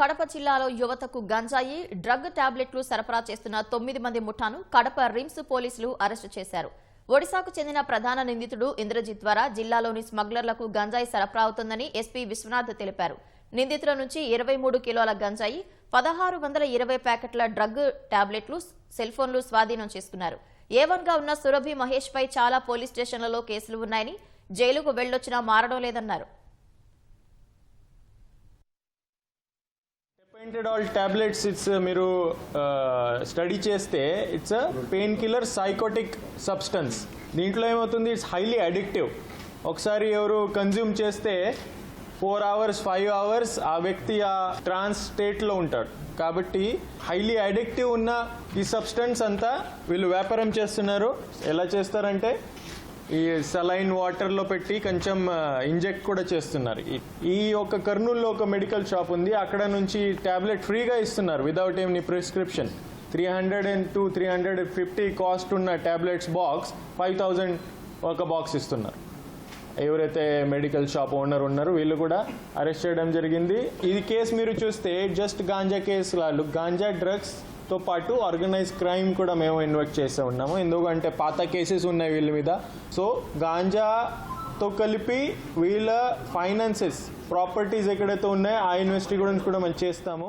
కడప జిల్లాలో యువతకు గంజాయి డ్రగ్ టాబ్లెట్లు సరఫరా చేస్తున్న తొమ్మిది మంది ముఠాను కడప రిమ్స్ పోలీసులు అరెస్టు చేశారు. ఒడిశాకు చెందిన ప్రధాన నిందితుడు ఇంద్రజిత్ ద్వారా జిల్లాలోని స్మగ్లర్లకు గంజాయి సరఫరా అవుతుందని ఎస్పీ విశ్వనాథ్ తెలిపారు. నిందితుల నుంచి ఇరవై మూడు కిలోల గంజాయి పదహారు వందల ఇరవై ప్యాకెట్ల డ్రగ్ టాబ్లెట్లు సెల్ ఫోన్లు స్వాధీనం చేసుకున్నారు. ఏవన్గా ఉన్న సురభి మహేష్ పై చాలా పోలీస్ స్టేషన్లలో కేసులు ఉన్నాయని జైలుకు వెళ్ళొచ్చినా మారడం లేదన్నారు. ఆల్ టాబ్లెట్స్ ఇట్స్ మీరు uh, స్టడీ చేస్తే it's pain killer psychotic substance దీంట్లో ఏమవుతుంది? ఇట్స్ హైలీ అడిక్టివ్ ఒకసారి ఎవరు కన్జ్యూమ్ చేస్తే ఫోర్ అవర్స్ ఫైవ్ అవర్స్ ఆ వ్యక్తి ఆ ట్రాన్స్ స్టేట్లో ఉంటాడు. కాబట్టి హైలీ అడిక్టివ్ ఉన్న ఈ సబ్స్టెన్స్ అంతా వీళ్ళు వ్యాపారం చేస్తున్నారు. ఎలా చేస్తారంటే ఈ సలైన్ వాటర్లో పెట్టి కొంచెం ఇంజెక్ట్ కూడా చేస్తున్నారు. ఈ- ఈ ఒక కర్నూలులో ఒక మెడికల్ షాప్ ఉంది. అక్కడ నుంచి టాబ్లెట్ ఫ్రీగా ఇస్తున్నారు without any prescription three hundred and two three hundred fifty cost ఉన్న టాబ్లెట్స్ బాక్స్ ఫైవ్ థౌజండ్ ఒక బాక్స్ ఇస్తున్నారు. ఎవరైతే మెడికల్ షాప్ ఓనర్ ఉన్నారో వీళ్ళు కూడా అరెస్ట్ చేయడం జరిగింది. ఇది కేసు మీరు చూస్తే జస్ట్ గాంజా కేసు గాంజా డ్రగ్స్తో పాటు ఆర్గనైజ్ క్రైమ్ కూడా మేము ఇన్వెస్ట్ చేస్తూ ఉన్నాము. ఎందుకంటే పాత కేసెస్ ఉన్నాయి వీళ్ళ మీద. సో గాంజాతో కలిపి వీళ్ళ ఫైనాన్సెస్ ప్రాపర్టీస్ ఎక్కడైతే ఉన్నాయో ఆ ఇన్వెస్టిగేషన్ కూడా మనం చేస్తాము.